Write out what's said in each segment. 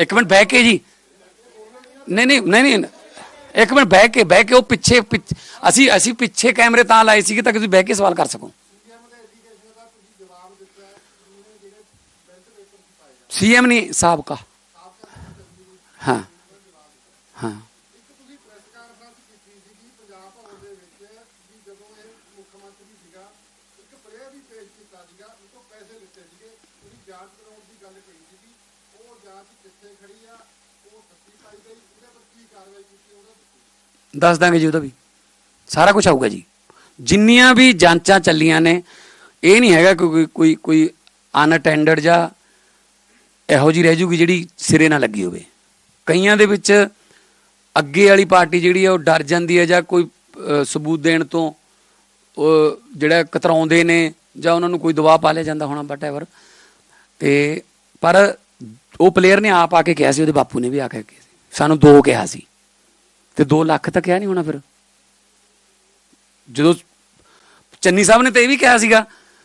ਇੱਕ ਮਿੰਟ ਬਹਿ ਕੇ ਜੀ। ਨਹੀਂ ਨਹੀਂ ਨਹੀਂ ਨਹੀਂ। ਇੱਕ ਮਿੰਟ ਬਹਿ ਕੇ ਬਹਿ ਕੇ ਉਹ ਪਿੱਛੇ, ਪਿੱਛ- ਅਸੀਂ ਅਸੀਂ ਪਿੱਛੇ ਕੈਮਰੇ ਤਾਂ ਲਾਏ ਸੀਗੇ ਤਾਂ ਤੁਸੀਂ ਬਹਿ ਕੇ ਸਵਾਲ ਕਰ ਸਕੋ। ਸੀਐਮ ਨਹੀਂ ਸਾਹਿਬ ਕਾ ਹਾਂ ਹਾਂ ਦੱਸ ਦਾਂਗੇ ਜੀ ਉਹਦਾ ਵੀ। ਸਾਰਾ ਕੁਝ ਆਊਗਾ ਜੀ। ਜਿੰਨੀਆਂ ਵੀ ਜਾਂਚਾਂ ਚੱਲੀਆਂ ਨੇ, ਇਹ ਨਹੀਂ ਹੈਗਾ ਕੋਈ ਕੋਈ ਕੋਈ ਅਨਅਟੈਂਡਡ ਜਾਂ ਇਹੋ ਜੀ ਰਹਿ ਜੂਗੀ ਜਿਹੜੀ ਸਿਰੇ ਨਾ ਲੱਗੀ ਹੋਵੇ। ਕਈਆਂ ਦੇ ਵਿੱਚ ਅੱਗੇ ਵਾਲੀ ਪਾਰਟੀ ਜਿਹੜੀ ਆ, ਉਹ ਡਰ ਜਾਂਦੀ ਹੈ ਜਾਂ ਕੋਈ ਸਬੂਤ ਦੇਣ ਤੋਂ, ਉਹ ਜਿਹੜਾ ਕਤਰਾਉਂਦੇ ਨੇ ਜਾਂ ਉਹਨਾਂ ਨੂੰ ਕੋਈ ਦਬਾਅ ਪਾ ਲਿਆ ਜਾਂਦਾ ਹੋਣਾ ਵਟਐਵਰ ਤੇ ਪਰ ਉਹ ਪਲੇਅਰ ਨੇ ਆਪ ਆ ਕੇ ਕਿਹਾ ਸੀ, ਉਹਦੇ ਬਾਪੂ ਨੇ ਵੀ ਆ ਕੇ ਕਿਹਾ ਸੀ। ਸਾਨੂੰ ਦੋ ਕਿਹਾ ਸੀ। ਤੇ 2 ਲੱਖ ਤਾਂ ਕਿਹਾ ਨਹੀਂ ਹੋਣਾ ਫਿਰ। ਜਦੋਂ ਚੰਨੀ ਸਾਹਿਬ ਨੇ ਤਾਂ ਇਹ ਵੀ ਕਿਹਾ ਸੀਗਾ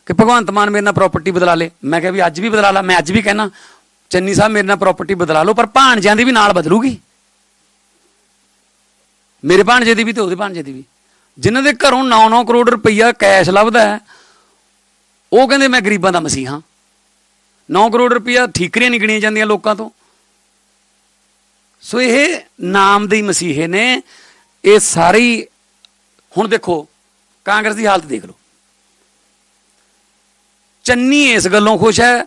ਕਿ ਭਗਵੰਤ ਮਾਨ ਮੇਰੇ ਨਾਲ ਪ੍ਰਾਪਰਟੀ ਬਦਲਾ ਲੇ। ਮੈਂ ਕਿਹਾ ਵੀ ਅੱਜ ਵੀ ਬਦਲਾ ਲਾ, ਮੈਂ ਅੱਜ ਵੀ ਕਹਿਣਾ, ਚੰਨੀ ਸਾਹਿਬ ਮੇਰੇ ਨਾਲ ਪ੍ਰਾਪਰਟੀ ਬਦਲਾ ਲਓ, ਪਰ ਭਾਣਜਿਆਂ ਦੀ ਵੀ ਨਾਲ ਬਦਲੂਗੀ। ਮੇਰੇ ਭਾਣਜੇ ਦੀ ਵੀ ਤੇ ਉਹਦੇ ਭਾਣਜੇ ਦੀ ਵੀ। ਜਿਨ੍ਹਾਂ ਦੇ ਘਰੋਂ 9-9 ਕਰੋੜ ਰੁਪਈਆ ਕੈਸ਼ ਲੱਭਦਾ ਹੈ, ਉਹ ਕਹਿੰਦੇ ਮੈਂ ਗਰੀਬਾਂ ਦਾ ਮਸੀਹਾ 9 ਕਰੋੜ ਰੁਪਈਆ ਠੀਕਰੀਆਂ ਨਹੀਂ ਗਿਣੀਆਂ ਜਾਂਦੀਆਂ ਲੋਕਾਂ ਤੋਂ। ਸੋ ਇਹ ਨਾਮ ਦੇ ਮਸੀਹੇ ਨੇ। ਇਹ ਸਾਰੀ, ਹੁਣ ਦੇਖੋ, ਕਾਂਗਰਸ ਦੀ ਹਾਲਤ ਦੇਖ ਲਓ। ਚੰਨੀ ਇਸ ਗੱਲੋਂ ਖੁਸ਼ ਹੈ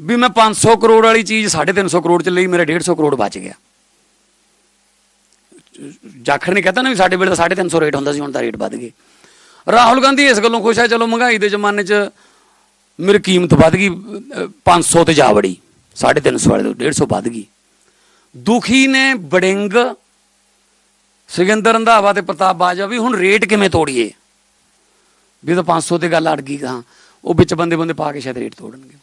ਵੀ ਮੈਂ 500 ਕਰੋੜ ਵਾਲੀ ਚੀਜ਼ 350 ਕਰੋੜ ਚ ਲਈ, ਮੇਰਾ 150 ਕਰੋੜ ਬਚ ਗਿਆ। ਜਾਖੜ ਨੇ ਕਹਤਾ ਨਾ ਵੀ ਸਾਡੇ ਵੇਲੇ ਤਾਂ 350 ਰੇਟ ਹੁੰਦਾ ਸੀ, ਹੁਣ ਤਾਂ ਰੇਟ ਵੱਧ ਗਏ। ਰਾਹੁਲ ਗਾਂਧੀ ਇਸ ਗੱਲੋਂ ਖੁਸ਼ ਹੈ, ਚਲੋ ਮਹਿੰਗਾਈ ਦੇ ਜ਼ਮਾਨੇ 'ਚ ਮੇਰੀ ਕੀਮਤ ਵੱਧ ਗਈ ਅਹ, 500 ਤੇ ਜਾ ਵੜੀ 350 ਵਾਲੇ ਤੋਂ 150 ਵੱਧ ਗਈ। ਦੁਖੀ ਨੇ ਬੜਿੰਗ ਸਿਕੰਦਰ ਰੰਧਾਵਾ ਤੇ ਪ੍ਰਤਾਪ ਬਾਜਵਾ ਵੀ ਹੁਣ ਰੇਟ ਕਿਵੇਂ ਤੋੜੀਏ? ਵੀ ਇਹ ਤਾਂ 500 ਤੇ ਗੱਲ ਅੜ ਗਈ ਹਾਂ ਉਹ ਵਿੱਚ ਬੰਦੇ ਬੰਦੇ ਪਾ ਕੇ ਸ਼ਾਇਦ ਰੇਟ ਤੋੜਨਗੇ।